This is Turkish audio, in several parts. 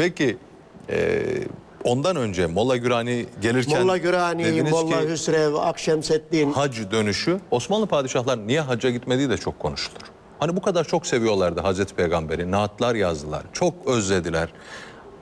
Peki e, ondan önce Molla Gürani gelirken Molla Gürani, dediniz Molla ki Hüsrev, Akşemseddin. hac dönüşü Osmanlı padişahlar niye hacca gitmediği de çok konuşulur. Hani bu kadar çok seviyorlardı Hazreti Peygamber'i. Naatlar yazdılar. Çok özlediler.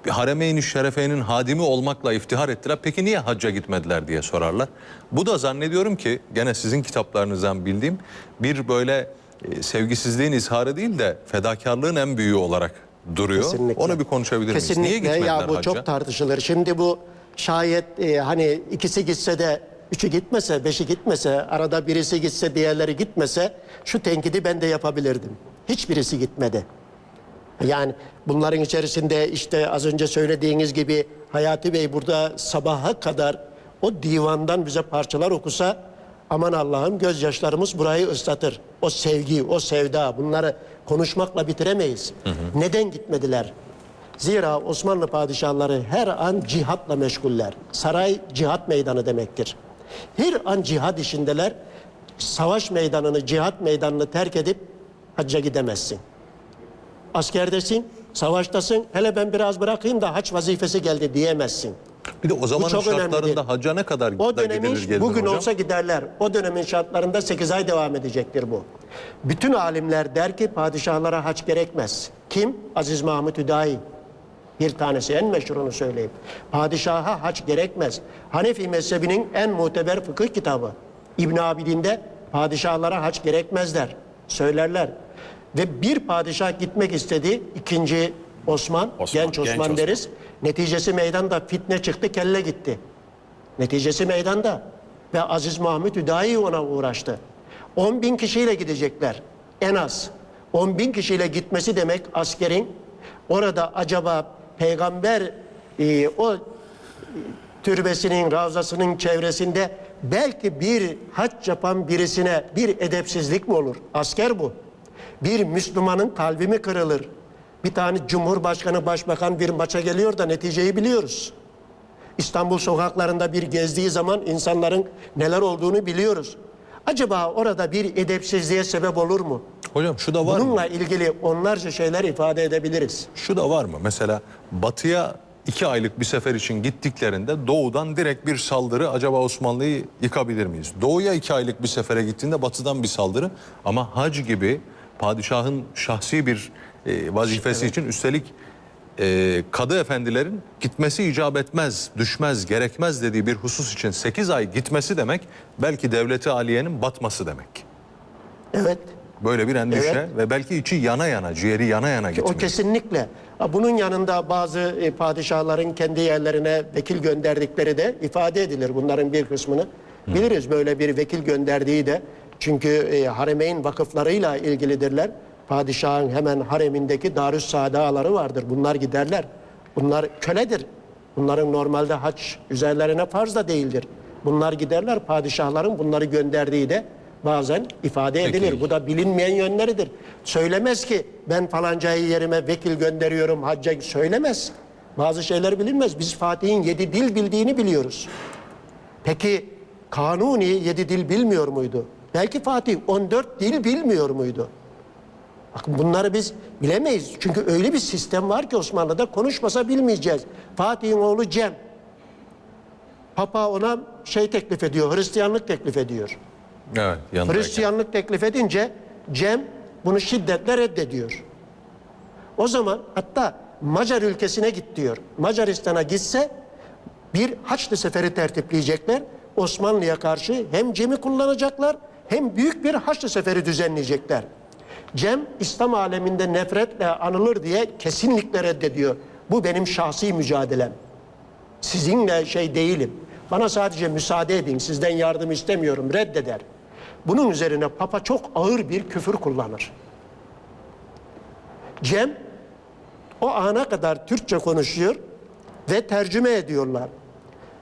Bir Haremeyn-i Şerefe'nin hadimi olmakla iftihar ettiler. Peki niye hacca gitmediler diye sorarlar. Bu da zannediyorum ki gene sizin kitaplarınızdan bildiğim bir böyle e, sevgisizliğin izharı değil de fedakarlığın en büyüğü olarak duruyor. Kesinlikle. Onu bir konuşabilir miyiz? Niye Kesinlikle gitmediler ya bu hacca? çok tartışılır. Şimdi bu şayet e, hani ikisi gitse de üçü gitmese, beşi gitmese, arada birisi gitse diğerleri gitmese şu tenkidi ben de yapabilirdim. Hiçbirisi gitmedi. Yani bunların içerisinde işte az önce söylediğiniz gibi Hayati Bey burada sabaha kadar o divandan bize parçalar okusa aman Allah'ım gözyaşlarımız burayı ıslatır. O sevgi, o sevda bunları konuşmakla bitiremeyiz. Neden gitmediler? Zira Osmanlı padişahları her an cihatla meşguller. Saray cihat meydanı demektir. Her an cihad işindeler. Savaş meydanını, cihat meydanını terk edip hacca gidemezsin. Askerdesin, savaştasın. Hele ben biraz bırakayım da haç vazifesi geldi diyemezsin. Bir de o önemlidir. şartlarında hacca ne kadar O dönemin gidilir bugün hocam? olsa giderler. O dönemin şartlarında 8 ay devam edecektir bu. Bütün alimler der ki padişahlara haç gerekmez. Kim? Aziz Mahmut Hüdayi. Bir tanesi en meşhurunu söyleyeyim. Padişaha haç gerekmez. Hanefi mezhebinin en muteber fıkıh kitabı. İbn Abidin'de padişahlara haç gerekmezler. Söylerler. Ve bir padişah gitmek istedi. ikinci Osman, Osman, genç genç Osman Osman. deriz. Neticesi meydanda fitne çıktı, kelle gitti. Neticesi meydanda. Ve Aziz Mahmut Hüdayi ona uğraştı. 10 bin kişiyle gidecekler. En az. 10 bin kişiyle gitmesi demek askerin orada acaba peygamber e, o türbesinin, ravzasının çevresinde belki bir hac yapan birisine bir edepsizlik mi olur? Asker bu. Bir Müslümanın kalbi mi kırılır? Bir tane Cumhurbaşkanı, Başbakan bir maça geliyor da neticeyi biliyoruz. İstanbul sokaklarında bir gezdiği zaman insanların neler olduğunu biliyoruz. Acaba orada bir edepsizliğe sebep olur mu? Hocam şu da var mı? Bununla ilgili onlarca şeyler ifade edebiliriz. Şu da var mı? Mesela batıya iki aylık bir sefer için gittiklerinde doğudan direkt bir saldırı acaba Osmanlı'yı yıkabilir miyiz? Doğuya iki aylık bir sefere gittiğinde batıdan bir saldırı ama hac gibi padişahın şahsi bir e, vazifesi için üstelik e, kadı efendilerin gitmesi icap etmez, düşmez, gerekmez dediği bir husus için 8 ay gitmesi demek belki devleti aliyenin batması demek. Evet. Böyle bir endişe Evet. ve belki içi yana yana, ciğeri yana yana O gitmiş. kesinlikle. Bunun yanında bazı e, padişahların kendi yerlerine vekil gönderdikleri de ifade edilir. Bunların bir kısmını biliriz böyle bir vekil gönderdiği de. Çünkü e, haremeyn vakıflarıyla ilgilidirler. Padişahın hemen haremindeki Darüs Saadaları vardır. Bunlar giderler. Bunlar köledir. Bunların normalde haç üzerlerine farz da değildir. Bunlar giderler. Padişahların bunları gönderdiği de bazen ifade Peki. edilir. Bu da bilinmeyen yönleridir. Söylemez ki ben falancayı yerime vekil gönderiyorum hacca söylemez. Bazı şeyler bilinmez. Biz Fatih'in yedi dil bildiğini biliyoruz. Peki Kanuni yedi dil bilmiyor muydu? Belki Fatih 14 dil bilmiyor muydu? Bakın bunları biz bilemeyiz. Çünkü öyle bir sistem var ki Osmanlı'da konuşmasa bilmeyeceğiz. Fatih'in oğlu Cem. Papa ona şey teklif ediyor, Hristiyanlık teklif ediyor. Evet, yanındayken. Hristiyanlık teklif edince Cem bunu şiddetle reddediyor. O zaman hatta Macar ülkesine git diyor. Macaristan'a gitse bir Haçlı seferi tertipleyecekler. Osmanlı'ya karşı hem Cem'i kullanacaklar hem büyük bir Haçlı seferi düzenleyecekler. Cem İslam aleminde nefretle anılır diye kesinlikle reddediyor. Bu benim şahsi mücadelem. Sizinle şey değilim. Bana sadece müsaade edin. Sizden yardım istemiyorum. Reddeder. Bunun üzerine Papa çok ağır bir küfür kullanır. Cem o ana kadar Türkçe konuşuyor ve tercüme ediyorlar.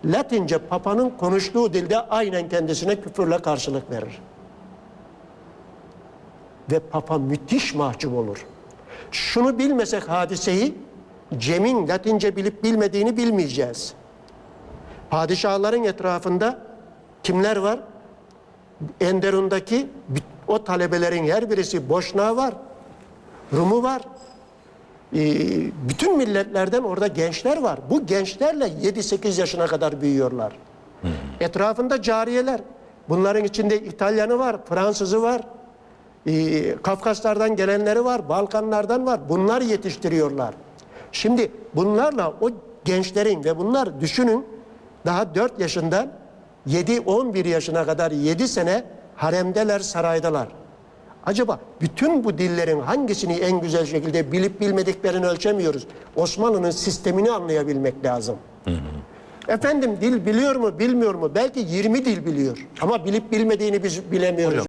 Latince Papa'nın konuştuğu dilde aynen kendisine küfürle karşılık verir. Ve Papa müthiş mahcup olur. Şunu bilmesek hadiseyi Cem'in Latince bilip bilmediğini bilmeyeceğiz. Padişahların etrafında kimler var? Enderun'daki o talebelerin her birisi Boşnağı var, Rumu var, Ee, bütün milletlerden orada gençler var. Bu gençlerle 7-8 yaşına kadar büyüyorlar. Etrafında cariyeler. Bunların içinde İtalyanı var, Fransızı var. Ee, Kafkaslardan gelenleri var, Balkanlardan var. Bunlar yetiştiriyorlar. Şimdi bunlarla o gençlerin ve bunlar düşünün daha 4 yaşından 7-11 yaşına kadar 7 sene haremdeler, saraydalar. Acaba bütün bu dillerin hangisini en güzel şekilde bilip bilmediklerini ölçemiyoruz. Osmanlı'nın sistemini anlayabilmek lazım. Efendim dil biliyor mu bilmiyor mu? Belki 20 dil biliyor ama bilip bilmediğini biz bilemiyoruz.